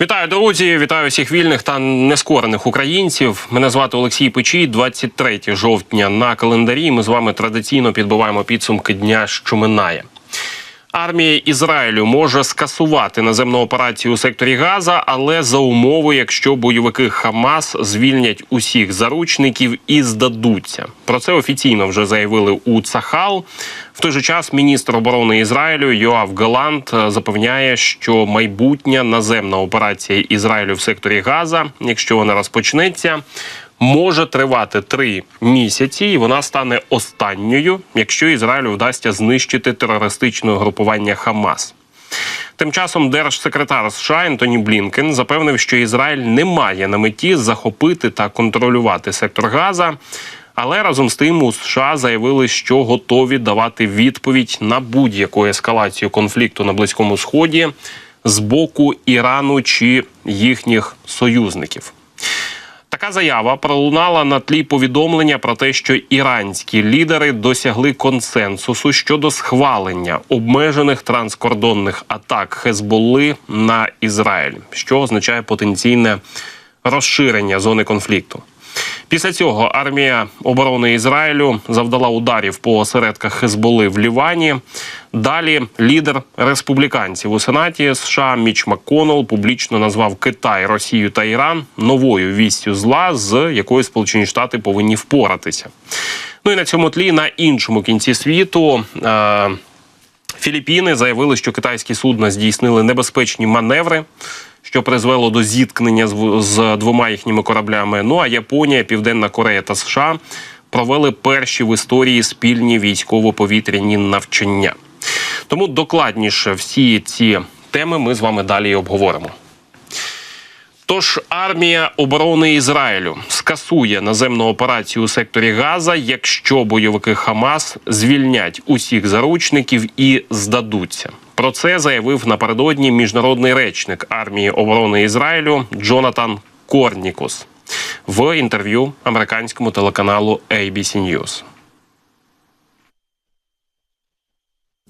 Вітаю, друзі! Вітаю всіх вільних та нескорених українців. Мене звати Олексій Печій. 23 жовтня на календарі. Ми з вами традиційно підбиваємо підсумки дня, що минає. Армія Ізраїлю може скасувати наземну операцію у секторі Газа, але за умови, якщо бойовики Хамас звільнять усіх заручників і здадуться. Про це офіційно вже заявили у Цахал. В той же час міністр оборони Ізраїлю Йоав Галант е, запевняє, що майбутня наземна операція Ізраїлю в секторі Газа, якщо вона розпочнеться, може тривати три місяці, і вона стане останньою, якщо Ізраїлю вдасться знищити терористичне групування Хамас. Тим часом держсекретар США Ентоні Блінкен запевнив, що Ізраїль не має на меті захопити та контролювати сектор Газа. Але разом з тим у США заявили, що готові давати відповідь на будь-яку ескалацію конфлікту на близькому сході з боку Ірану чи їхніх союзників. Така заява пролунала на тлі повідомлення про те, що іранські лідери досягли консенсусу щодо схвалення обмежених транскордонних атак Хезболли на Ізраїль, що означає потенційне розширення зони конфлікту. Після цього армія оборони Ізраїлю завдала ударів по осередках Хезболи в Лівані. Далі лідер республіканців у сенаті США Міч Макконнелл публічно назвав Китай, Росію та Іран новою вістю зла, з якою Сполучені Штати повинні впоратися. Ну і на цьому тлі на іншому кінці світу. Е- Філіппіни заявили, що китайські судна здійснили небезпечні маневри, що призвело до зіткнення з, з двома їхніми кораблями. Ну а Японія, Південна Корея та США провели перші в історії спільні військово-повітряні навчання. Тому докладніше всі ці теми ми з вами далі обговоримо. Тож армія оборони Ізраїлю скасує наземну операцію у секторі Газа, якщо бойовики Хамас звільнять усіх заручників і здадуться. Про це заявив напередодні міжнародний речник армії оборони Ізраїлю Джонатан Корнікус в інтерв'ю американському телеканалу ABC News.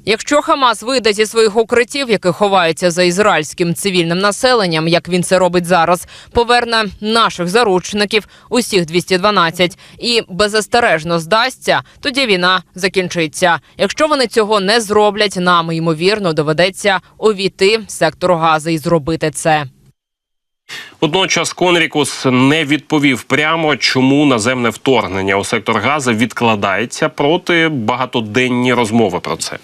Якщо Хамас вийде зі своїх укриттів, які ховаються за ізраїльським цивільним населенням, як він це робить зараз, поверне наших заручників, усіх 212, і беззастережно здасться, тоді війна закінчиться. Якщо вони цього не зроблять, нам ймовірно доведеться увійти сектор Гази і зробити це. Водночас Конрікус не відповів прямо, чому наземне вторгнення у сектор Газа відкладається проти багатоденні розмови про це.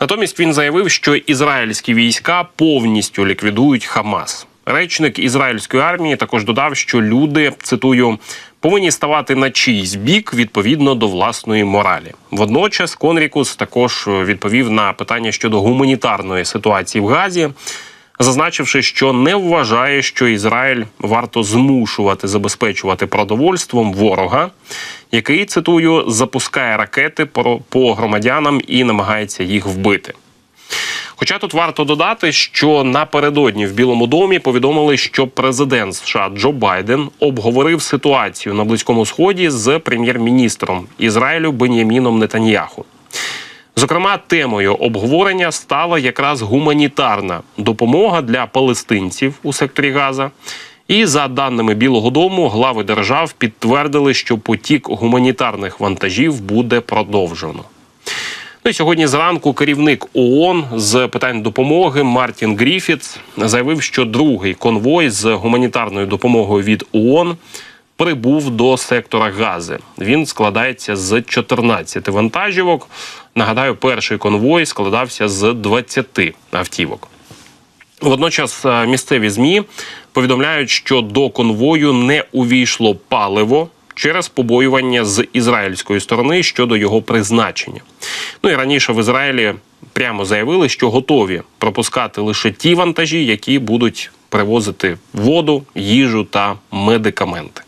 Натомість він заявив, що ізраїльські війська повністю ліквідують Хамас. Речник ізраїльської армії також додав, що люди цитую повинні ставати на чийсь бік відповідно до власної моралі. Водночас Конрікус також відповів на питання щодо гуманітарної ситуації в Газі зазначивши, що не вважає, що Ізраїль варто змушувати забезпечувати продовольством ворога, який цитую запускає ракети по громадянам і намагається їх вбити. Хоча тут варто додати, що напередодні в Білому домі повідомили, що президент США Джо Байден обговорив ситуацію на близькому сході з прем'єр-міністром Ізраїлю Бен'яміном Нетаньяху. Зокрема, темою обговорення стала якраз гуманітарна допомога для палестинців у секторі Газа. І за даними Білого Дому, глави держав підтвердили, що потік гуманітарних вантажів буде продовжено. Ну і сьогодні зранку керівник ООН з питань допомоги Мартін Гріфітс заявив, що другий конвой з гуманітарною допомогою від ООН прибув до сектора Гази. Він складається з 14 вантажівок. Нагадаю, перший конвой складався з 20 автівок. Водночас е, місцеві змі повідомляють, що до конвою не увійшло паливо через побоювання з ізраїльської сторони щодо його призначення. Ну і раніше в Ізраїлі прямо заявили, що готові пропускати лише ті вантажі, які будуть привозити воду, їжу та медикаменти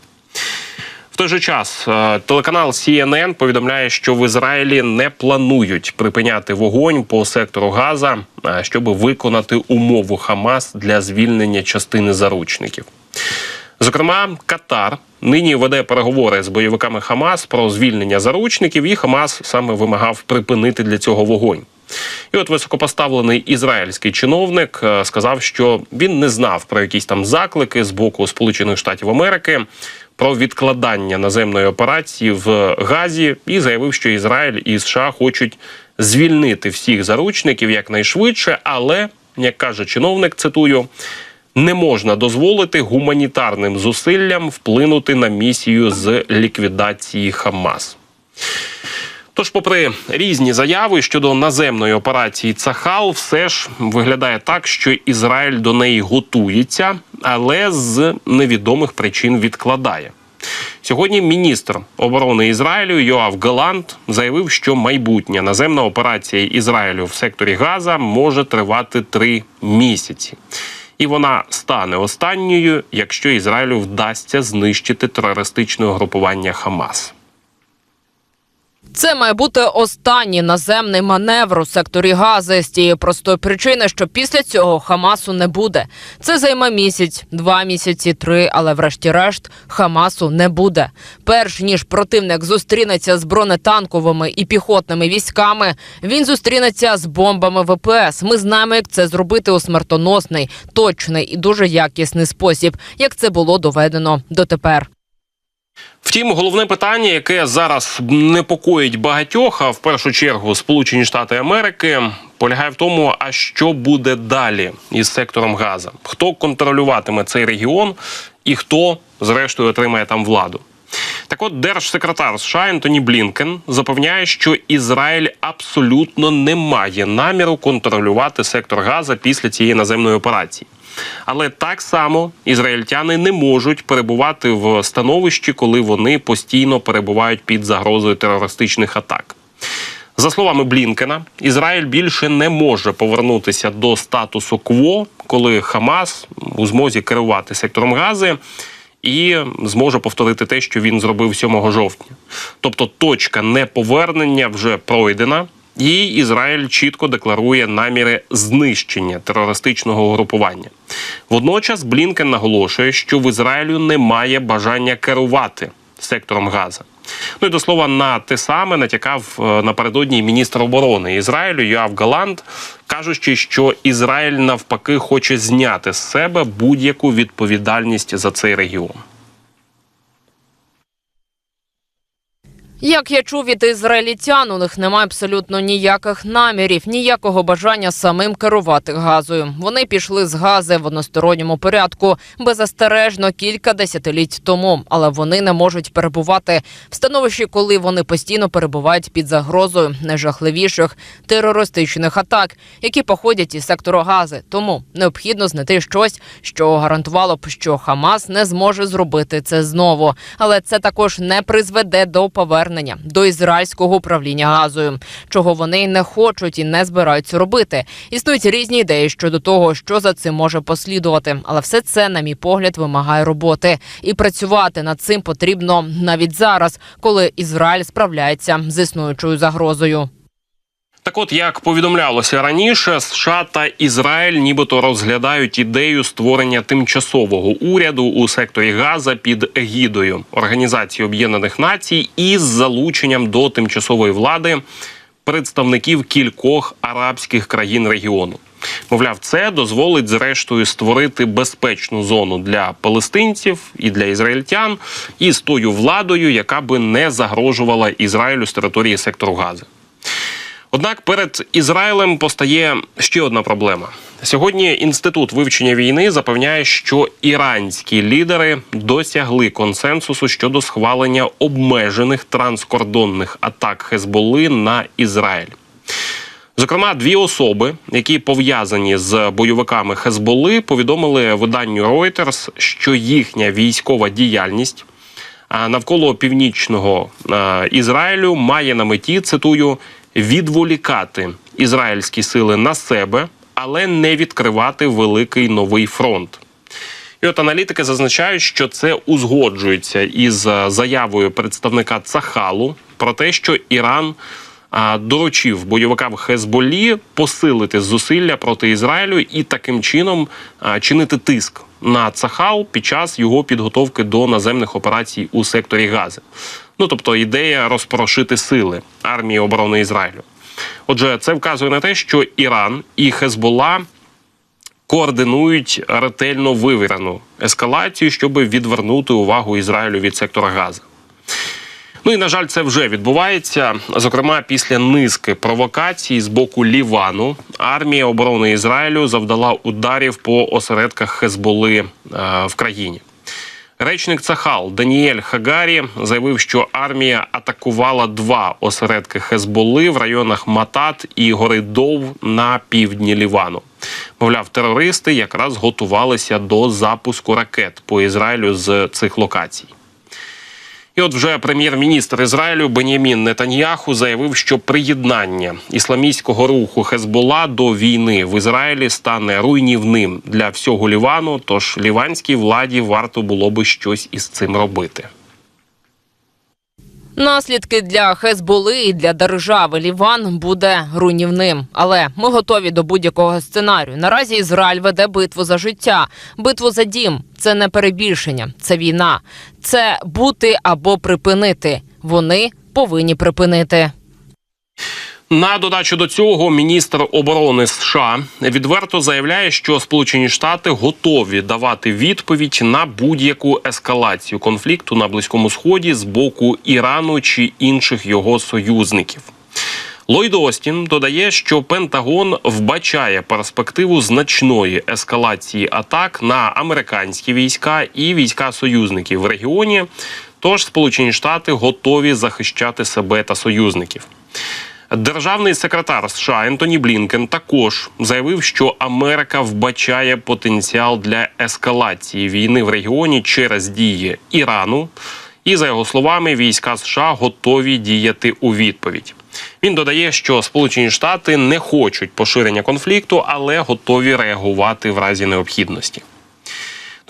той же час е, телеканал CNN повідомляє, що в Ізраїлі не планують припиняти вогонь по сектору Газа, е, щоб виконати умову Хамас для звільнення частини заручників. Зокрема, Катар нині веде переговори з бойовиками Хамас про звільнення заручників, і Хамас саме вимагав припинити для цього вогонь. І от високопоставлений ізраїльський чиновник е, сказав, що він не знав про якісь там заклики з боку Сполучених Штатів Америки про відкладання наземної операції в Газі і заявив, що Ізраїль і США хочуть звільнити всіх заручників якнайшвидше, але як каже чиновник, цитую. Не можна дозволити гуманітарним зусиллям вплинути на місію з ліквідації Хамас. Тож, попри різні заяви щодо наземної операції Цахал, все ж виглядає так, що Ізраїль до неї готується, але з невідомих причин відкладає. Сьогодні міністр оборони Ізраїлю Йоав Галант заявив, що майбутня наземна операція Ізраїлю в секторі Газа може тривати три місяці. І вона стане останньою, якщо Ізраїлю вдасться знищити терористичне угрупування Хамас. Це має бути останній наземний маневр у секторі Гази з тієї простої причини, що після цього Хамасу не буде. Це займе місяць, два місяці, три, але врешті-решт Хамасу не буде. Перш ніж противник зустрінеться з бронетанковими і піхотними військами, він зустрінеться з бомбами ВПС. Ми знаємо, як це зробити у смертоносний, точний і дуже якісний спосіб, як це було доведено дотепер. Втім, головне питання, яке зараз непокоїть багатьох, а в першу чергу Сполучені Штати Америки, полягає в тому, а що буде далі із сектором Газа? Хто контролюватиме цей регіон і хто, зрештою, отримає там владу? Так от держсекретар США Ентоні Блінкен запевняє, що Ізраїль абсолютно не має наміру контролювати сектор Газа після цієї наземної операції. Але так само ізраїльтяни не можуть перебувати в становищі, коли вони постійно перебувають під загрозою терористичних атак. За словами Блінкена, Ізраїль більше не може повернутися до статусу кво, коли Хамас у змозі керувати сектором Гази і зможе повторити те, що він зробив 7 жовтня. Тобто точка неповернення вже пройдена. І Ізраїль чітко декларує наміри знищення терористичного угрупування. Водночас Блінкен наголошує, що в Ізраїлю немає бажання керувати сектором Газа. Ну і до слова на те саме натякав е, напередодні міністр оборони Ізраїлю Йоав Галант, кажучи, що Ізраїль навпаки хоче зняти з себе будь-яку відповідальність за цей регіон. Як я чув від ізраїльтян, у них немає абсолютно ніяких намірів, ніякого бажання самим керувати газою. Вони пішли з гази в односторонньому порядку беззастережно кілька десятиліть тому, але вони не можуть перебувати в становищі, коли вони постійно перебувають під загрозою найжахливіших терористичних атак, які походять із сектору гази. Тому необхідно знайти щось, що гарантувало б, що Хамас не зможе зробити це знову, але це також не призведе до повернення до ізраїльського управління газою, чого вони не хочуть і не збираються робити. Існують різні ідеї щодо того, що за цим може послідувати, але все це, на мій погляд, вимагає роботи, і працювати над цим потрібно навіть зараз, коли Ізраїль справляється з існуючою загрозою. Так от, як повідомлялося раніше, США та Ізраїль нібито розглядають ідею створення тимчасового уряду у секторі Газа під егідою Організації Об'єднаних Націй із залученням до тимчасової влади представників кількох арабських країн регіону. Мовляв, це дозволить зрештою створити безпечну зону для палестинців і для ізраїльтян із тою владою, яка би не загрожувала Ізраїлю з території сектору Гази. Однак перед Ізраїлем постає ще одна проблема. Сьогодні інститут вивчення війни запевняє, що іранські лідери досягли консенсусу щодо схвалення обмежених транскордонних атак Хезболи на Ізраїль. Зокрема, дві особи, які пов'язані з бойовиками Хезболи, повідомили виданню Reuters, що їхня військова діяльність навколо північного Ізраїлю має на меті цитую відволікати ізраїльські сили на себе, але не відкривати великий новий фронт. І от аналітики зазначають, що це узгоджується із е, заявою представника Цахалу про те, що Іран а, доручив бойовикам Хезболі посилити зусилля проти Ізраїлю і таким чином а, чинити тиск на Цахал під час його підготовки до наземних операцій у секторі Гази. Ну тобто ідея розпорошити сили армії оборони Ізраїлю. Отже, це вказує на те, що Іран і Хезбола координують ретельно вивірену ескалацію, щоб відвернути увагу Ізраїлю від сектора Газа. Ну і на жаль, це вже відбувається. Зокрема, після низки провокацій з боку Лівану армія оборони Ізраїлю завдала ударів по осередках Хезболи е, в країні. Речник Цахал Даніель Хагарі заявив, що армія атакувала два осередки Хезболи в районах Матат і гори Дов на півдні Лівану. Мовляв, терористи якраз готувалися до запуску ракет по Ізраїлю з цих локацій. І от вже прем'єр-міністр Ізраїлю Бенямін Нетаньяху заявив, що приєднання ісламістського руху Хезбола до війни в Ізраїлі стане руйнівним для всього Лівану. Тож ліванській владі варто було би щось із цим робити. Наслідки для Хезболи і для держави Ліван буде руйнівним. Але ми готові до будь-якого сценарію. Наразі Ізраїль веде битву за життя, битву за дім. Це не перебільшення, це війна. Це бути або припинити. Вони повинні припинити. На додачу до цього міністр оборони США відверто заявляє, що Сполучені Штати готові давати відповідь на будь-яку ескалацію конфлікту на близькому сході з боку Ірану чи інших його союзників. Ллойд Остін додає, що Пентагон вбачає перспективу значної ескалації атак на американські війська і війська союзників в регіоні. Тож Сполучені Штати готові захищати себе та союзників. Державний секретар США Ентоні Блінкен також заявив, що Америка вбачає потенціал для ескалації війни в регіоні через дії Ірану. І за його словами, війська США готові діяти у відповідь. Він додає, що Сполучені Штати не хочуть поширення конфлікту, але готові реагувати в разі необхідності.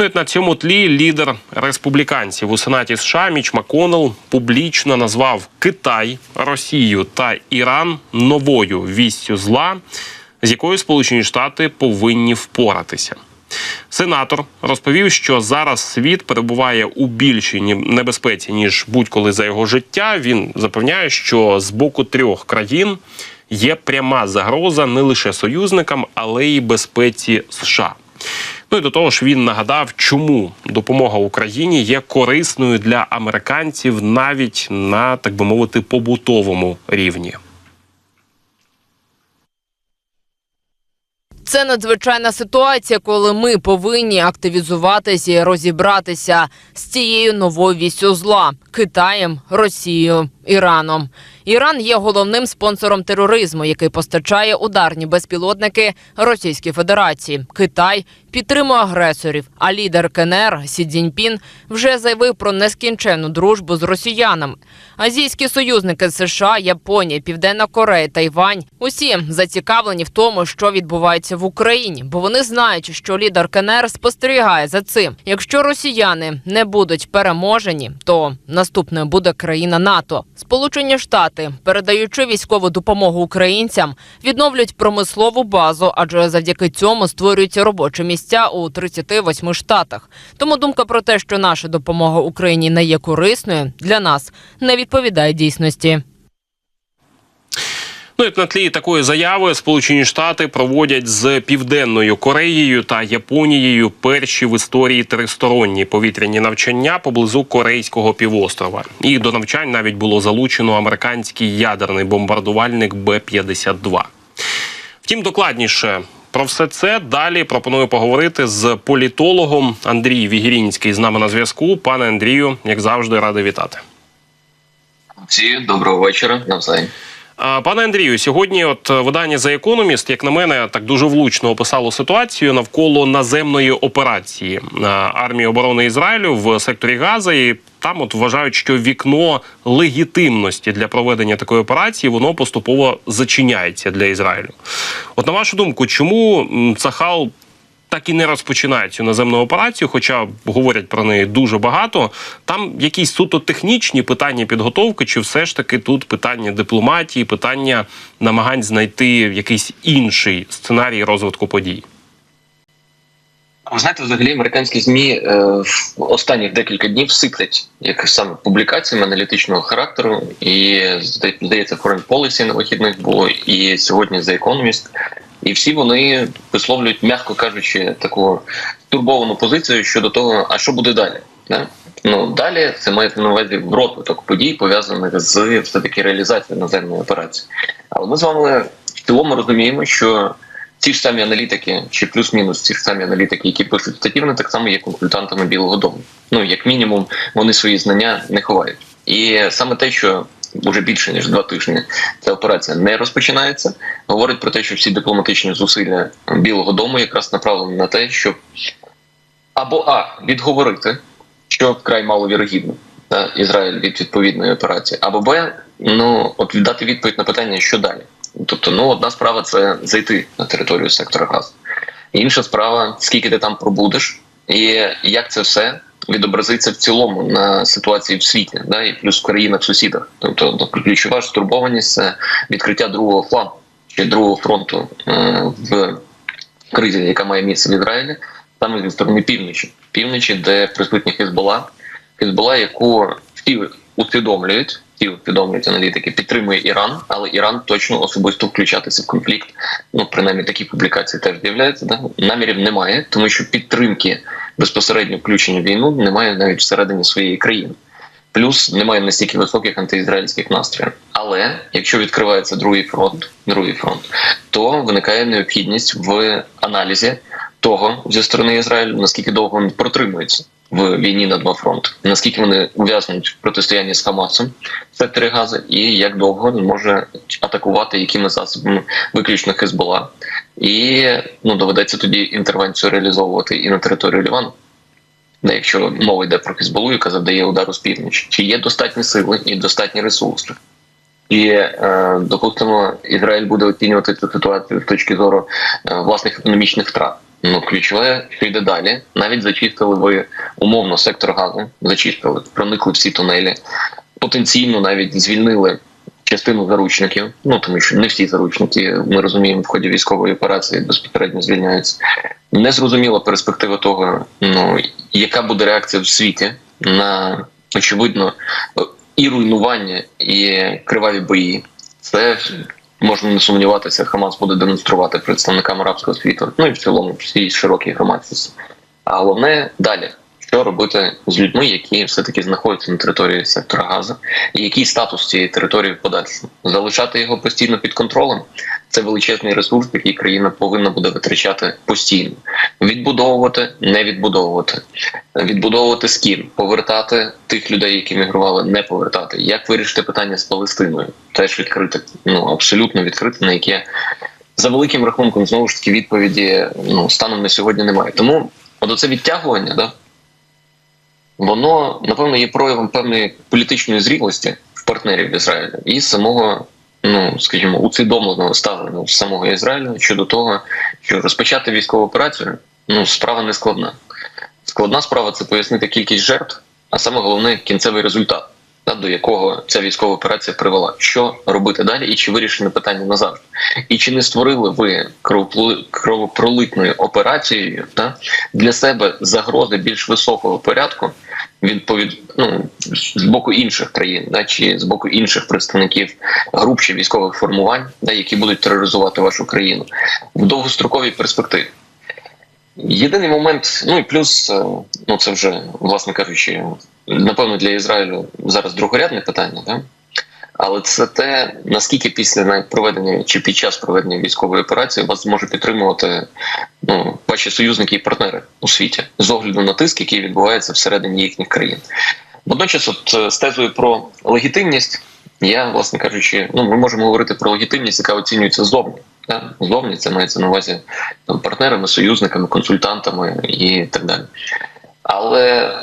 Ну, на цьому тлі лідер республіканців у Сенаті США Міч Маконел публічно назвав Китай, Росію та Іран новою вістю зла, з якою Сполучені Штати повинні впоратися. Сенатор розповів, що зараз світ перебуває у більшій небезпеці ніж будь-коли за його життя. Він запевняє, що з боку трьох країн є пряма загроза не лише союзникам, але й безпеці США. Ну і до того ж, він нагадав, чому допомога Україні є корисною для американців навіть на так би мовити побутовому рівні. Це надзвичайна ситуація, коли ми повинні активізуватися і розібратися з цією новою вістю зла Китаєм, Росією, Іраном. Іран є головним спонсором тероризму, який постачає ударні безпілотники Російській Федерації. Китай підтримує агресорів. А лідер КНР Сі Цзіньпін вже заявив про нескінченну дружбу з росіянами. Азійські союзники США, Японія, Південна Корея, Тайвань усі зацікавлені в тому, що відбувається в Україні, бо вони знають, що лідер КНР спостерігає за цим. Якщо росіяни не будуть переможені, то наступною буде країна НАТО. Сполучені Штати, передаючи військову допомогу українцям, відновлюють промислову базу, адже завдяки цьому створюються робочі місця у 38 штатах. Тому думка про те, що наша допомога Україні не є корисною для нас, не відповідає дійсності. Ну і на тлі такої заяви Сполучені Штати проводять з Південною Кореєю та Японією перші в історії тристоронні повітряні навчання поблизу Корейського півострова. І до навчань навіть було залучено американський ядерний бомбардувальник Б-52. Втім, докладніше про все це далі пропоную поговорити з політологом Андрій Вігірінський з нами на зв'язку. Пане Андрію, як завжди, радий вітати. Всі доброго вечора навзаєм. Пане Андрію, сьогодні от е, видання The Economist, як на мене, так дуже влучно описало ситуацію навколо наземної операції е, армії оборони Ізраїлю в секторі Газа. І там от вважають, що вікно легітимності для проведення такої операції воно поступово зачиняється для Ізраїлю. От на вашу думку, чому Цахал так і не розпочинає цю наземну операцію, хоча говорять про неї дуже багато. Там якісь суто технічні питання підготовки, чи все ж таки тут питання дипломатії, питання намагань знайти якийсь інший сценарій розвитку подій. Ви знаєте, взагалі американські змі е, в останніх декілька днів сиплять як саме публікаціями аналітичного характеру, і зда- здається, Foreign Policy на вихідних було, і сьогодні The Economist. І всі вони висловлюють, м'яко кажучи, таку турбовану позицію щодо того, а що буде далі. Да? Ну далі це має на увазі розвиток подій, пов'язаних з все таки реалізацією наземної операції. Але ми з вами в цілому розуміємо, що ті ж самі аналітики, чи плюс-мінус ті ж самі аналітики, які пишуть статті, вони так само є консультантами Білого Дому. Ну як мінімум, вони свої знання не ховають. І саме те, що вже більше ніж два тижні ця операція не розпочинається, говорить про те, що всі дипломатичні зусилля Білого Дому якраз направлені на те, щоб або а відговорити, що вкрай маловірогідно, та, Ізраїль від відповідної операції, або Б, ну от дати відповідь на питання, що далі. Тобто, ну одна справа це зайти на територію сектора газу. Інша справа, скільки ти там пробудеш, і як це все відобразиться в цілому на ситуації в світі, да, і плюс в країнах сусідах. Тобто ключова стурбованість це відкриття другого флангу чи другого фронту е, в кризі, яка має місце в Ізраїлі, саме зі сторони півночі, півночі, де присутня Хезбола, Хезбола, яку всі усвідомлюють, всі усвідомлюють аналітики, підтримує Іран, але Іран точно особисто включатися в конфлікт. Ну принаймні такі публікації теж з'являються. Да? Намірів немає, тому що підтримки безпосередньо включення в війну немає навіть всередині своєї країни. Плюс немає настільки високих антиізраїльських настроїв. Але якщо відкривається другий фронт, другий фронт, то виникає необхідність в аналізі того зі сторони Ізраїлю, наскільки довго він протримується в війні на два фронти, наскільки вони ув'язнуть в протистоянні з Хамасом в секторі Гази, і як довго він може атакувати якими засобами виключно Хезбола. І ну доведеться тоді інтервенцію реалізовувати і на території Лівану. Де якщо мова йде про Хезболу, яка завдає удару з півночі, чи є достатні сили і достатні ресурси? І е, допустимо, Ізраїль буде оцінювати цю ситуацію з точки зору е, власних економічних втрат. Ну, ключове, що йде далі. Навіть зачистили ви умовно сектор газу, зачистили, проникли всі тунелі, потенційно навіть звільнили частину заручників. Ну тому що не всі заручники, ми розуміємо, в ході військової операції безпосередньо звільняються. Незрозуміла перспектива того, ну яка буде реакція в світі на очевидно і руйнування, і криваві бої. Це можна не сумніватися, Хамас буде демонструвати представникам арабського світу, ну і в цілому всій широкій громадськості. А головне далі, що робити з людьми, які все таки знаходяться на території сектора Газу, і який статус цієї території в подальшому залишати його постійно під контролем. Це величезний ресурс, який країна повинна буде витрачати постійно. Відбудовувати, не відбудовувати, відбудовувати з ким, повертати тих людей, які мігрували, не повертати. Як вирішити питання з Палестиною? Теж відкрите, ну абсолютно відкрите, на яке за великим рахунком знову ж таки відповіді ну станом на сьогодні немає. Тому от оце відтягування, да воно напевно є проявом певної політичної зрілості в партнерів Ізраїля і самого ну скажімо, усвідомленого ставлення самого Ізраїлю щодо того, що розпочати військову операцію ну справа не складна. Складна справа це пояснити кількість жертв, а саме головне кінцевий результат, та, до якого ця військова операція привела. Що робити далі, і чи вирішене питання назавжди, і чи не створили ви кровопролитною операцією та для себе загрози більш високого порядку? Відповідь ну, з боку інших країн, да, чи з боку інших представників груп чи військових формувань, да, які будуть тероризувати вашу країну в довгостроковій перспективі. Єдиний момент, ну і плюс, ну це вже, власне кажучи, напевно, для Ізраїлю зараз другорядне питання, да? але це те, наскільки після проведення чи під час проведення військової операції вас зможе підтримувати ну, ваші союзники і партнери у світі з огляду на тиск, який відбувається всередині їхніх країн. Водночас, от з тезою про легітимність, я, власне кажучи, ну ми можемо говорити про легітимність, яка оцінюється ззовні. Да? Зовні це мається на увазі там, партнерами, союзниками, консультантами і так далі. Але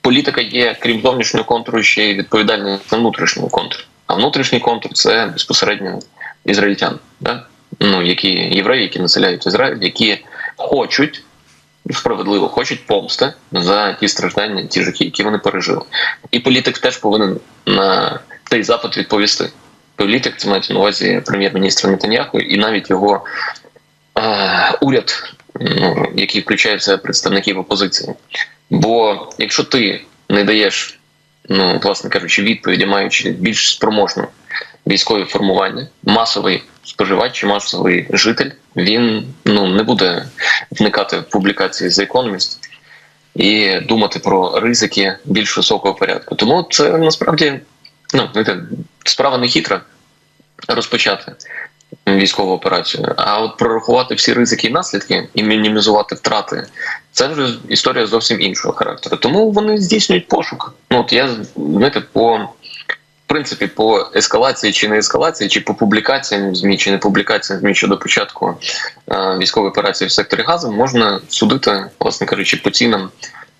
політика є, крім зовнішнього контуру, ще й відповідальність за внутрішнього контуру. А внутрішній контур це безпосередньо ізраїльтяни, да? Ну, які євреї, які населяють Ізраїль, які хочуть. Справедливо хочуть помсти за ті страждання, ті жахи, які вони пережили, і політик теж повинен на цей запит відповісти. Політик це мається на увазі прем'єр-міністра Нетаньяху, і навіть його е, уряд ну, який включає в себе представників опозиції. Бо якщо ти не даєш, ну власне кажучи, відповіді, маючи більш спроможну військові формування, масовий споживач чи масовий житель, він ну не буде вникати в публікації за Economist і думати про ризики більш високого порядку. Тому це насправді ну справа не хитра розпочати військову операцію. А от прорахувати всі ризики і наслідки і мінімізувати втрати, це вже історія зовсім іншого характеру. Тому вони здійснюють пошук. Ну от я знаєте, по принципі, по ескалації чи не ескалації, чи по публікаціям в змі, чи не публікаціям в змі щодо початку е, військової операції в секторі газу, можна судити, власне кажучи, по цінам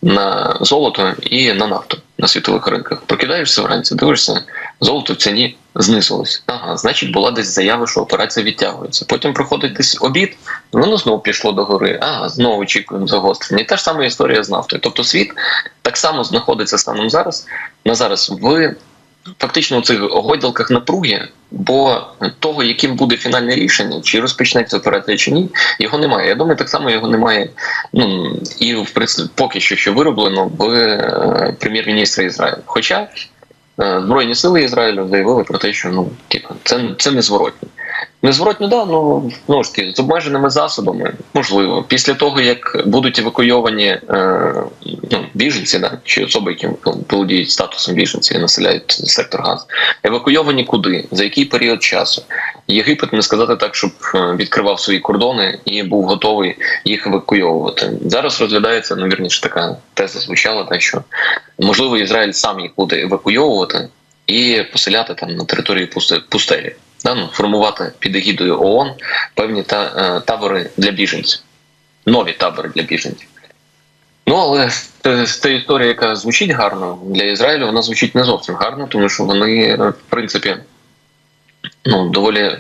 на золото і на нафту на світових ринках. Прокидаєшся вранці, дивишся, золото в ціні знизилось. Ага, значить, була десь заява, що операція відтягується. Потім проходить десь обід, воно знову пішло до гори. Ага, знову очікуємо загострення. І та ж сама історія з нафтою. Тобто світ так само знаходиться станом зараз на зараз в фактично у цих гойдалках напруги, бо того, яким буде фінальне рішення, чи розпочнеться операція чи ні, його немає. Я думаю, так само його немає. Ну і в принципі, поки що що вироблено в е, прем'єр-міністра Ізраїлю. Хоча е, Збройні сили Ізраїлю заявили про те, що ну типу, це це незворотно. Незворотно, да, ну знову ж таки, з обмеженими засобами, можливо, після того як будуть евакуйовані е, ну, біженці, да, чи особи, які володіють статусом біженці і населяють сектор Газ, евакуйовані куди, за який період часу. Єгипет не сказати так, щоб е, відкривав свої кордони і був готовий їх евакуйовувати. Зараз розглядається, ну така теза звучала, так що можливо Ізраїль сам їх буде евакуйовувати і поселяти там на території пустелі да, ну, формувати під егідою ООН певні та, е, табори для біженців, нові табори для біженців. Ну, але та історія, яка звучить гарно для Ізраїлю, вона звучить не зовсім гарно, тому що вони, в принципі, ну, доволі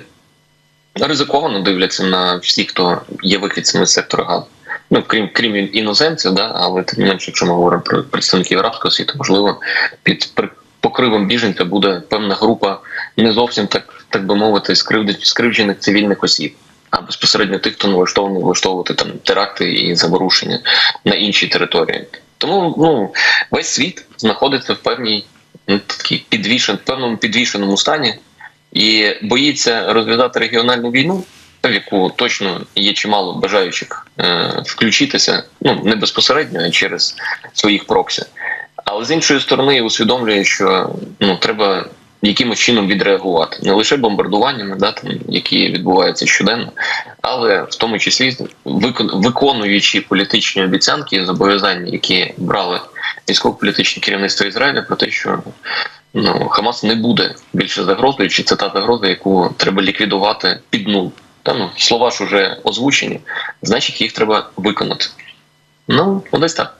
ризиковано дивляться на всіх, хто є вихідцями з сектору газу. Ну, крім крім іноземців, да, але тим не менше, якщо ми говоримо про представників арабського світу, можливо, під покривом біженця буде певна група не зовсім так, так би мовити, скривджених цивільних осіб, а безпосередньо тих, хто налаштований влаштовувати там теракти і заворушення на іншій території. Тому ну весь світ знаходиться в певній ну, такій підвішен, певному підвішеному стані і боїться розв'язати регіональну війну. В яку точно є чимало бажаючих е, включитися, ну не безпосередньо, а через своїх проксі. Але з іншої сторони, усвідомлює, що ну треба якимось чином відреагувати не лише бомбардуваннями, да там які відбуваються щоденно, але в тому числі виконуючи політичні обіцянки і зобов'язання, які брали військово-політичне керівництво Ізраїля, про те, що ну Хамас не буде більше загрозою, чи це та загроза, яку треба ліквідувати під нуль. Та ну слова ж уже озвучені, значить їх треба виконати. Ну, десь так.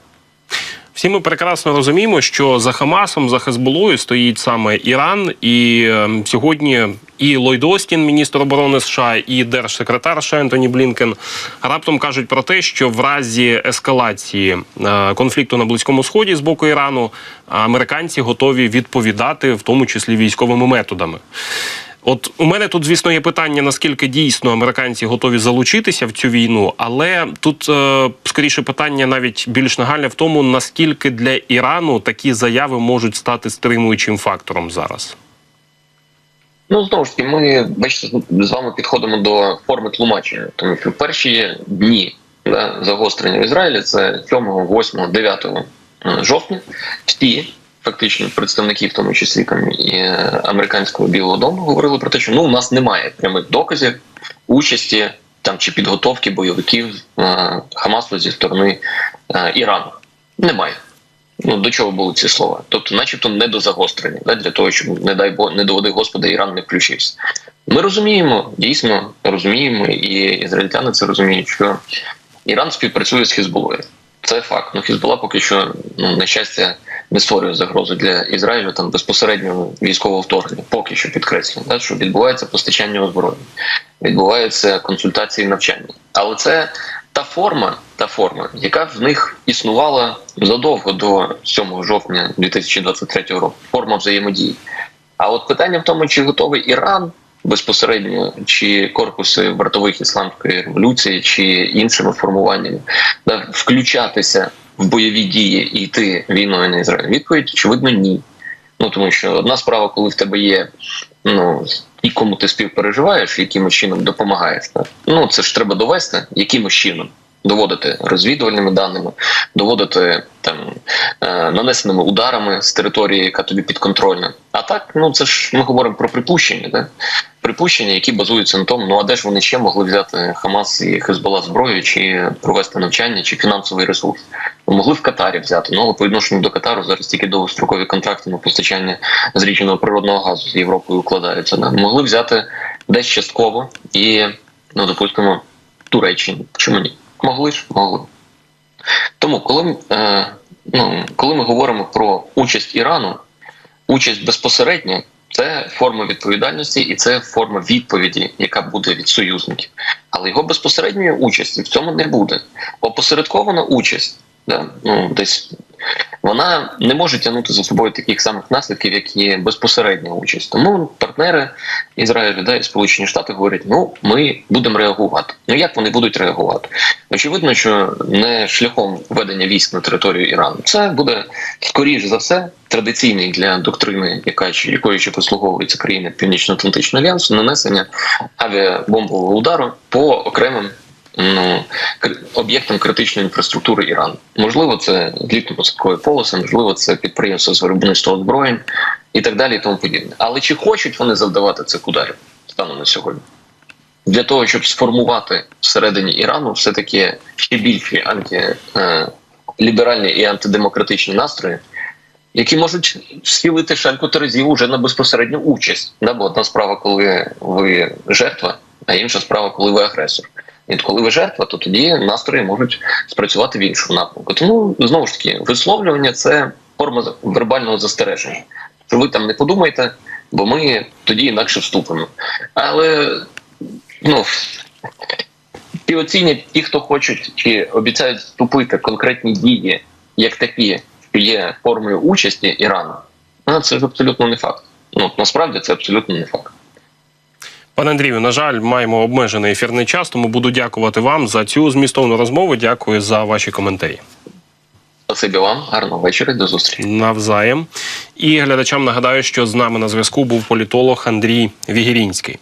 Всі ми прекрасно розуміємо, що за Хамасом, за Хезболою стоїть саме Іран, і е, сьогодні і Ллойд Остін, міністр оборони США, і держсекретар США Ентоні Блінкен раптом кажуть про те, що в разі ескалації е, конфлікту на близькому сході з боку Ірану американці готові відповідати, в тому числі військовими методами. От у мене тут, звісно, є питання, наскільки дійсно американці готові залучитися в цю війну, але тут е, скоріше питання навіть більш нагальне в тому, наскільки для Ірану такі заяви можуть стати стримуючим фактором зараз. Ну знову ж таки, ми бачите, з вами підходимо до форми тлумачення, тому що перші дні да, загострення в Ізраїлі це 7, 8, 9 жовтня. Всі фактично представники, в тому числі там і е, американського білого дому, говорили про те, що ну у нас немає прямих доказів участі там чи підготовки бойовиків е, Хамасу зі сторони е, Ірану. Немає. Ну до чого були ці слова? Тобто, начебто, не до загострення, да, для того, щоб не дай Бог, не доводи Господа, Іран не включився. Ми розуміємо, дійсно розуміємо, і ізраїльтяни це розуміють, що Іран співпрацює з Хізболою. Це факт. Ну Хізбола поки що ну на щастя не створює загрозу для Ізраїлю там безпосередньо військового вторгнення. Поки що підкреслюю, да, що відбувається постачання озброєння, відбуваються консультації навчання. Але це та форма, та форма, яка в них існувала задовго до 7 жовтня 2023 року. Форма взаємодії. А от питання в тому, чи готовий Іран безпосередньо чи корпуси вартових ісламської революції, чи іншими формуваннями, да, включатися в бойові дії і йти війною на Ізраїль? Відповідь очевидно, ні. Ну тому що одна справа, коли в тебе є ну і кому ти співпереживаєш, якимось чином допомагаєш. Так? Ну це ж треба довести, якимось чином. Доводити розвідувальними даними, доводити там е, нанесеними ударами з території, яка тобі підконтрольна. А так, ну це ж ми говоримо про припущення, да? припущення, які базуються на тому, ну а де ж вони ще могли взяти Хамас і Хезбола зброю, чи провести навчання, чи фінансовий ресурс. Могли в Катарі взяти. Ну але по відношенню до Катару зараз тільки довгострокові контракти на постачання зріченого природного газу з Європою укладаються. Да? Могли взяти десь частково і, ну допустимо, Туреччині. Чому ні? Могли ж, могли. Тому, коли, е, ну, коли ми говоримо про участь Ірану, участь безпосередньо це форма відповідальності і це форма відповіді, яка буде від союзників. Але його безпосередньої участі в цьому не буде. Опосередкована участь, да, ну, десь вона не може тягнути за собою таких самих наслідків, як і безпосередня участь. Тому партнери Ізраїлю да, і Сполучені Штати говорять: ну ми будемо реагувати. Ну як вони будуть реагувати? Очевидно, що не шляхом ведення військ на територію Ірану. Це буде скоріш за все традиційний для доктрини, яка якою ще послуговується країни Північно-Атлантичного альянсу, нанесення авіабомбового удару по окремим ну, об'єктам критичної інфраструктури Ірану. Можливо, це злітно-посадкові полоси, можливо, це підприємство з виробництва озброєнь і так далі, і тому подібне. Але чи хочуть вони завдавати цих ударів станом на сьогодні? Для того, щоб сформувати всередині Ірану все таки ще більші антиліберальні і антидемократичні настрої, які можуть схилити шальку терезів уже на безпосередню участь. Да? Бо одна справа, коли ви жертва, а інша справа, коли ви агресор. І от коли ви жертва, то тоді настрої можуть спрацювати в іншому напрямку. Тому знову ж таки, висловлювання це форма вербального застереження. Що ви там не подумайте, бо ми тоді інакше вступимо. Але ну ті оцінять ті, хто хочуть чи обіцяють вступити конкретні дії, як такі, що є формою участі Ірану. Ну, це ж абсолютно не факт. Ну насправді це абсолютно не факт. Пане Андрію, на жаль, маємо обмежений ефірний час, тому буду дякувати вам за цю змістовну розмову. Дякую за ваші коментарі. Спасибі вам, гарного вечора, до зустрічі. Навзаєм. І глядачам нагадаю, що з нами на зв'язку був політолог Андрій Вігірінський.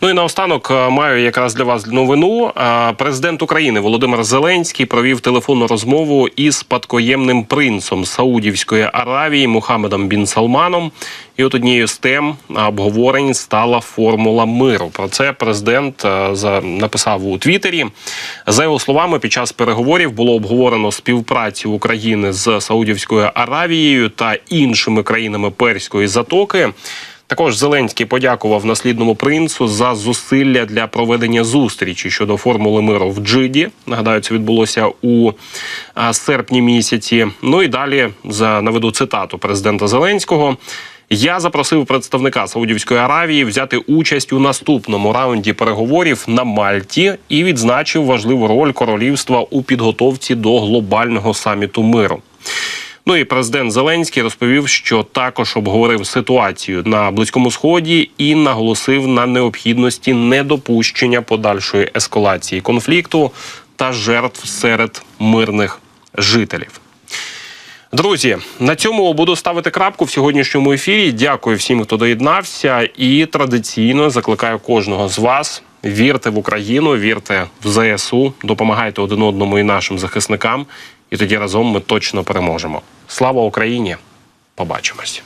Ну і наостанок е, маю якраз для вас новину. Е, Президент України Володимир Зеленський провів телефонну розмову із спадкоємним принцом Саудівської Аравії Мухаммедом Бін Салманом. І от однією з тем обговорень стала формула миру. Про це президент е, написав у Твіттері. За його словами, під час переговорів було обговорено співпрацю України з Саудівською Аравією та іншими країнами Перської затоки. Також Зеленський подякував наслідному принцу за зусилля для проведення зустрічі щодо формули миру в Джиді. Нагадаю, це відбулося у серпні місяці. Ну і далі за наведу цитату президента Зеленського. Я запросив представника Саудівської Аравії взяти участь у наступному раунді переговорів на Мальті і відзначив важливу роль королівства у підготовці до глобального саміту миру. Ну і президент Зеленський розповів, що також обговорив ситуацію на близькому сході і наголосив на необхідності недопущення подальшої ескалації конфлікту та жертв серед мирних жителів. Друзі, на цьому буду ставити крапку в сьогоднішньому ефірі. Дякую всім, хто доєднався, і традиційно закликаю кожного з вас. Вірте в Україну, вірте в ЗСУ, допомагайте один одному і нашим захисникам, і тоді разом ми точно переможемо. Слава Україні! Побачимось.